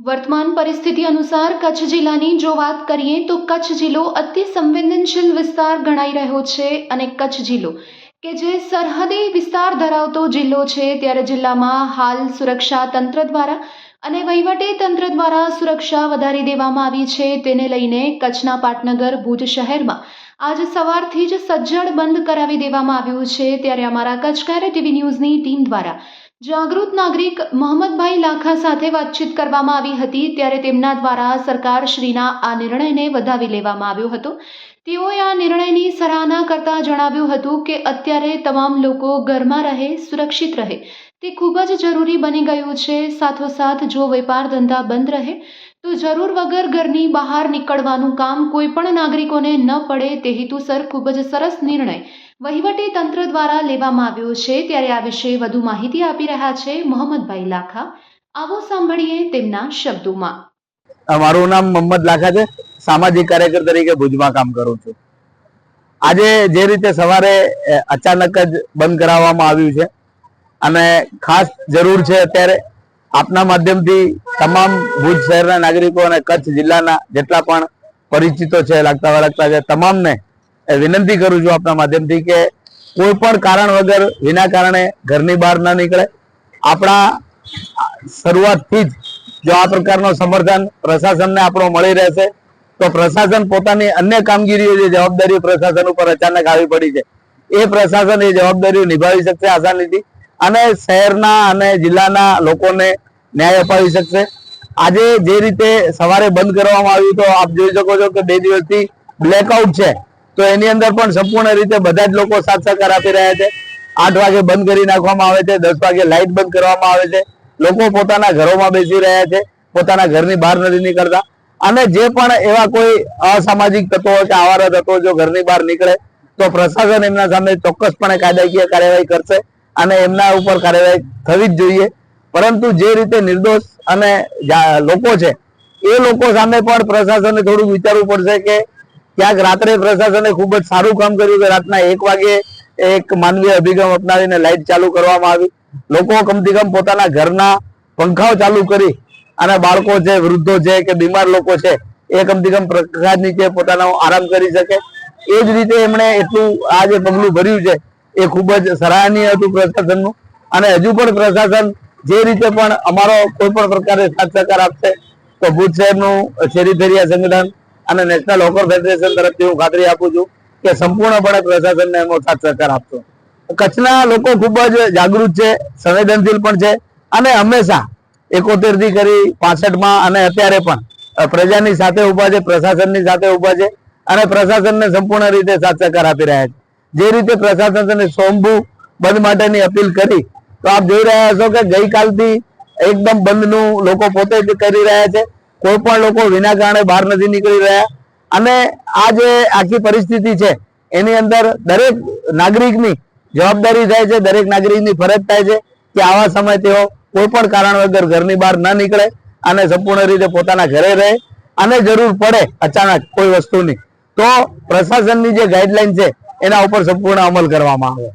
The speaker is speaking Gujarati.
વર્તમાન પરિસ્થિતિ અનુસાર કચ્છ જિલ્લાની જો વાત કરીએ તો કચ્છ જિલ્લો અતિ સંવેદનશીલ વિસ્તાર ગણાઈ રહ્યો છે અને કચ્છ જિલ્લો કે જે સરહદી વિસ્તાર ધરાવતો જિલ્લો છે ત્યારે જિલ્લામાં હાલ સુરક્ષા તંત્ર દ્વારા અને વહીવટી તંત્ર દ્વારા સુરક્ષા વધારી દેવામાં આવી છે. તેને લઈને કચ્છના પાટનગર, ભુજ શહેરમાં આજ સવારથી જ સજ્જડ બંધ કરાવી દેવામાં આવ્યું છે. ત્યારે અમારા કચ્છકારે ટીવી ન્યૂઝની ટીમ દ્વારા જાગૃત નાગરિક મોહમ્મદભાઈ લાખા સાથે વાતચીત કરવામાં આવી હતી ત્યારે તેમના દ્વારા સરકારશ્રીના આ નિર્ણયને વધાવી લેવામાં આવ્યો હતો. તેઓએ આ નિર્ણયની સરાહના કરતા જણાવ્યું હતું કે અત્યારે તમામ લોકો ઘરમાં રહે, સુરક્ષિત રહે. તે ખૂબ જ જરૂરી બની ગયું છે. સાથોસાથ જો વેપાર ધંધા બંધ રહે તો જરૂર વગર ઘરની બહાર નીકળવાનું કામ કોઈ પણ નાગરિકોને ન પડે તે હેતુસર ખૂબ જ સરસ નિર્ણય વહીવટી તંત્ર દ્વારા લેવામાં આવ્યો છે. ત્યારે આ વિશે વધુ માહિતી આપી રહ્યા છે મોહમ્મદભાઈ લાખા. આવો સાંભળીએ તેમના શબ્દોમાં. મારું નામ મોહમ્મદ લાખા છે. સામાજિક કાર્યકર તરીકે ભુજમાં કામ કરું છું. આજે જે રીતે સવારે અચાનક જ બંધ કરાવવામાં આવ્યું છે અને ખાસ જરૂર છે અત્યારે આપના માધ્યમથી તમામ ભુજ શહેરના નાગરિકો અને કચ્છ જિલ્લાના જેટલા પણ પરિચિતો છે, લાગતા વળગતા છે, તમામને વિનંતી કરું છું આપના માધ્યમથી કે કોઈ પણ કારણ વગર, વિના કારણે ઘરની બહાર ના નીકળે. આપણા શરૂઆતથી જ જો આ પ્રકારનો સમર્થન પ્રશાસનને આપણો મળી રહેશે, તો પ્રશાસન પોતાની અન્ય કામગીરીઓ જે જવાબદારીઓ પ્રશાસન ઉપર અચાનક આવી પડી છે, એ પ્રશાસન એ જવાબદારીઓ નિભાવી શકશે આસાનીથી. અને શહેરના અને જિલ્લાના લોકોને ન્યાય અપાવી શકશે. આજે જે રીતે સવારે બંધ કરવામાં આવ્યું તો આપ જોઈ શકો છો કે બે દિવસથી બ્લેકઆઉટ છે. તો એની અંદર પણ સંપૂર્ણ રીતે બધા જ લોકો સાથ સહકાર આપી રહ્યા છે. આઠ વાગે બંધ કરી નાખવામાં આવે છે, દસ વાગે લાઇટ બંધ કરવામાં આવે છે. લોકો પોતાના ઘરોમાં બેસી રહ્યા છે, પોતાના ઘરની બહાર નથી નીકળતા. અને જે પણ એવા કોઈ અસામાજિક તત્વો કે આવારા તત્વો જો ઘરની બહાર નીકળે, તો પ્રશાસન એમના સામે ચોક્કસપણે કાયદાકીય કાર્યવાહી કરશે. અને એમના ઉપર કાર્યવાહી થવી જ જોઈએ. પરંતુ જે રીતે નિર્દોષ અને લોકો છે, એ લોકો સામે પણ પ્રશાસને થોડું વિચારવું પડશે કે ક્યાંક રાત્રે પ્રશાસને ખૂબ જ સારું કામ કર્યું કે રાતના એક વાગે એક માનવીય અભિગમ અપનાવીને લાઇટ ચાલુ કરવામાં આવી. લોકો કમથી કમ પોતાના ઘરના પંખાઓ ચાલુ કરી અને બાળકો છે, વૃદ્ધો છે કે બીમાર લોકો છે, એ કમથી કમ પ્રકાશ નીચે પોતાનો આરામ કરી શકે. એ જ રીતે એમણે એટલું આ જે પગલું ભર્યું છે એ ખૂબ જ સરાહનીય હતું પ્રશાસનનું. અને હજુ પણ પ્રશાસન જે રીતે પણ અમારો કોઈ પણ પ્રકારે સાથ સહકાર આપશે, તો ભુજ શહેરનું શેરી ફેરિયા સંગઠન અને નેશનલ હોકર ફેડરેશન તરફથી હું ખાતરી આપું છું કે સંપૂર્ણપણે પ્રશાસનને એમનો સાથ સહકાર આપશો કચ્છના લોકો ખૂબ જ જાગૃત છે, સંવેદનશીલ પણ છે અને હંમેશા એકોતેરથી કરી પાસઠમાં અને અત્યારે પણ પ્રજાની સાથે ઊભા છે, પ્રશાસનની સાથે ઊભા છે અને પ્રશાસનને સંપૂર્ણ રીતે સાથ સહકાર આપી રહ્યા છે. જે રીતે પ્રશાસને સોમભુ બંધ માટેની અપીલ કરી, તો આપ જોઈ રહ્યા છો કે ગઈકાલથી એકદમ બંધનું લોકો પોતે જ કરી રહ્યા છે. કોઈ પણ લોકો વિના કારણે બહાર નથી નીકળી રહ્યા. અને આ જે આખી પરિસ્થિતિ છે, એની અંદર દરેક નાગરિકની જવાબદારી થાય છે, દરેક નાગરિકની ફરજ થાય છે કે આવા સમય તેઓ કોઈ પણ કારણ વગર ઘરની બહાર ન નીકળે અને સંપૂર્ણ રીતે પોતાના ઘરે રહે અને જરૂર પડે અચાનક કોઈ વસ્તુની. તો પ્રશાસનની જે ગાઈડલાઈન છે એના ઉપર સંપૂર્ણ અમલ કરવામાં આવે.